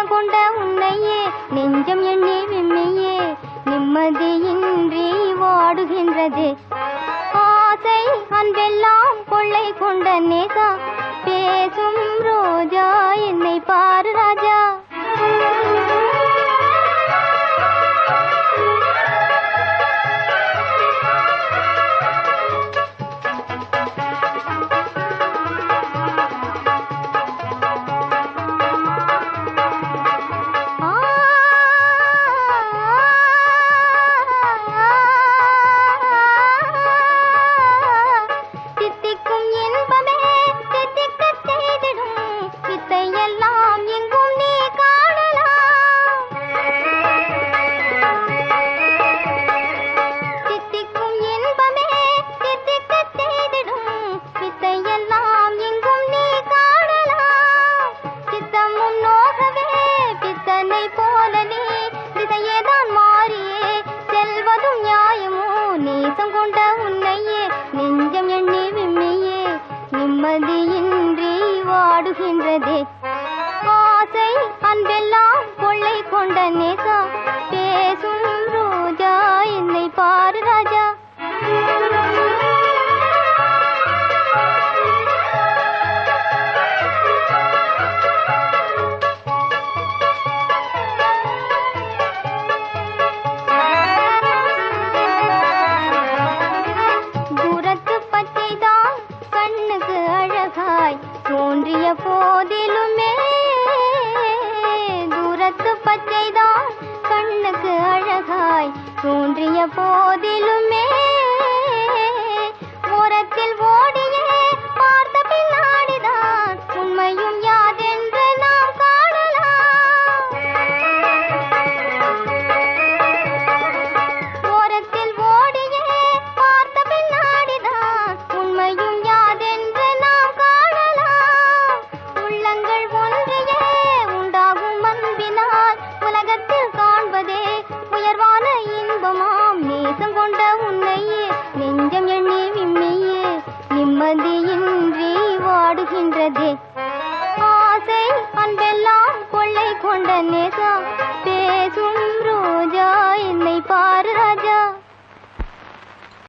பாதம் கொண்ட உன்னையே நெஞ்சம் எண்ணி விண்ணையே நிம்மதியின்றி வாடுகின்றது. ஆசை அன்பெல்லாம் கொள்ளை கொண்ட நேசா பேசும் ரோ தோன்றிய போதிலுமே தூரத்து பச்சைதான் பிந்தியின்றி வாடுகின்றதே ஆசை அன்பெல்லாம் கொள்ளை கொண்ட நேசம். பேசும்